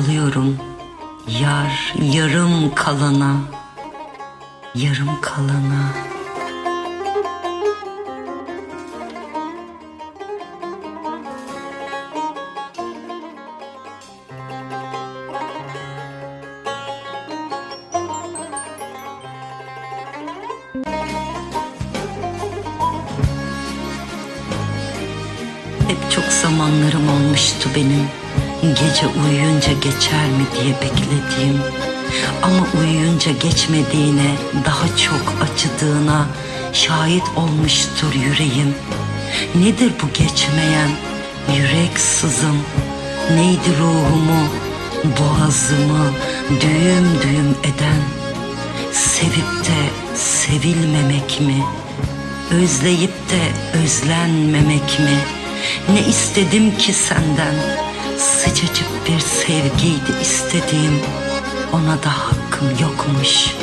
ağlıyorum yar yarım kalana yarım kalana. Hep çok zamanlarım olmuştu benim Gece uyuyunca geçer mi diye beklediğim Ama uyuyunca geçmediğine Daha çok acıdığına Şahit olmuştur yüreğim Nedir bu geçmeyen Yürek sızım Neydi ruhumu Boğazımı Düğüm düğüm eden Sevip de sevilmemek mi? Özleyip de özlenmemek mi? Ne istedim ki senden? Sıcacık bir sevgiydi istediğim. Ona da hakkım yokmuş.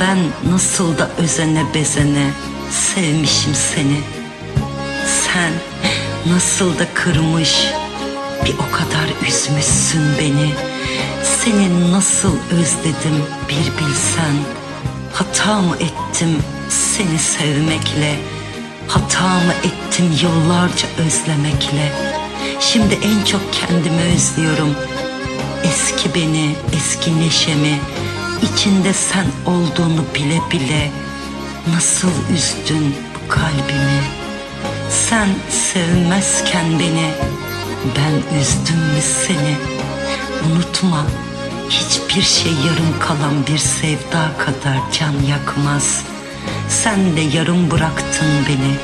Ben nasıl da özene bezene sevmişim seni. Sen nasıl da kırmış, bir o kadar üzmüşsün beni. Seni nasıl özledim bir bilsen. Hata mı ettim seni sevmekle? Hata mı ettim yıllarca özlemekle? Şimdi en çok kendimi özlüyorum. Eski beni, eski neşemi, içinde sen olduğunu bile bile nasıl üzdün bu kalbimi? Sen sevmezken beni ben üzdüm mü seni? Unutma hiçbir şey yarım kalan bir sevda kadar can yakmaz. Sen de yarım bıraktın beni.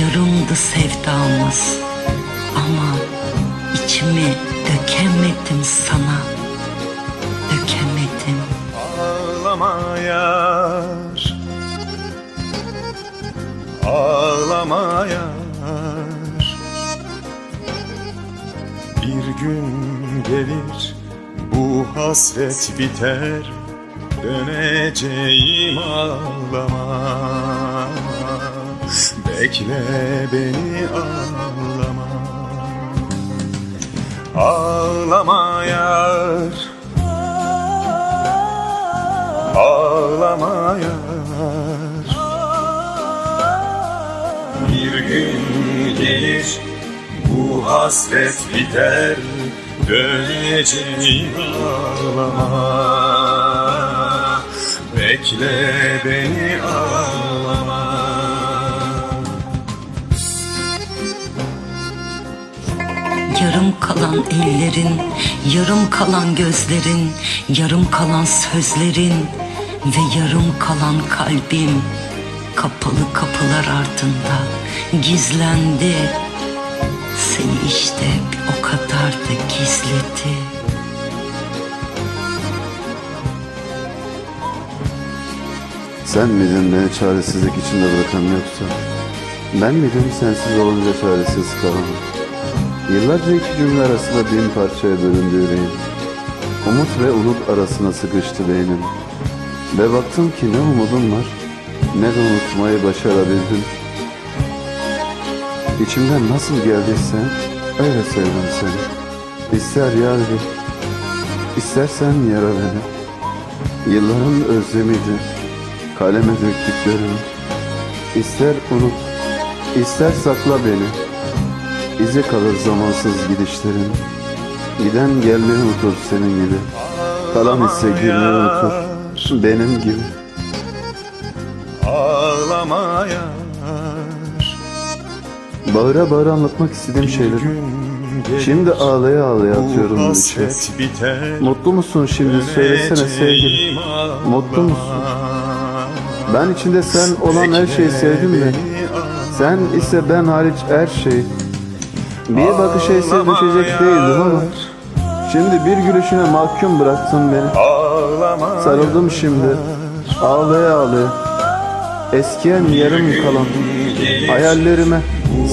Yarımdı sevdamız. Ama içimi dökemedim sana. Dökemedim. Ağlama yar. Ağlama yar. Bir gün gelir bu hasret biter. Döneceğim ağlama. Bekle beni ağlama Ağlama yar Ağlama yar Bir gün gelir bu hasret biter Döneceğim ağlama. Bekle beni ağlama Yarım kalan ellerin, yarım kalan gözlerin, yarım kalan sözlerin ve yarım kalan kalbim kapalı kapılar ardında gizlendi. Seni işte bir o kadar da gizledi. Sen miydin beni çaresizlik içinde bırakan yoksa? Ben miydim sensiz olunca çaresiz kalan? Yıllarca iki cümle arasında bin parçaya bölündü yüreğim. Umut ve umut arasına sıkıştı beynim. Ve baktım ki ne umudum var, ne de unutmayı başarabildim. İçimden nasıl geldiyse öyle sevdim seni. İster yar bir, istersen yara beni. Yılların özlemiydi, kaleme döktüklerim. İster unut, ister sakla beni. İzi kalır zamansız gidişlerin. Giden gelmeyi unutur senin gibi. Kalan ise girmeyi unutur benim gibi. Ağlama yar Bağıra bağıra anlatmak istediğim şeyleri. Şimdi ağlaya ağlaya atıyorum içe. hasret biter Mutlu musun şimdi söylesene sevgilim. Mutlu musun? Ben içinde sen olan her şeyi sevdim de. Sen ise ben hariç her şey. Bir bakışa esir düşecek değildim ama. Şimdi bir gülüşüne mahkum bıraktın beni. Sarıldım şimdi. Ağlaya ağlaya. Eskiyen yarım kalan hayallerime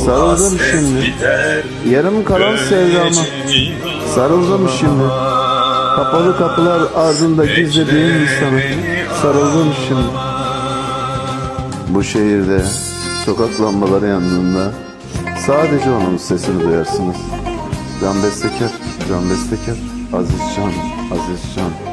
sarıldım şimdi. Yarım kalan sevdama sarıldım şimdi. Kapalı kapılar ardında gizlediğim insana sarıldım şimdi. Bu şehirde sokak lambaları yandığında sadece onun sesini duyarsınız. Can Bestekar, Can Bestekar. Aziz Can, Aziz Can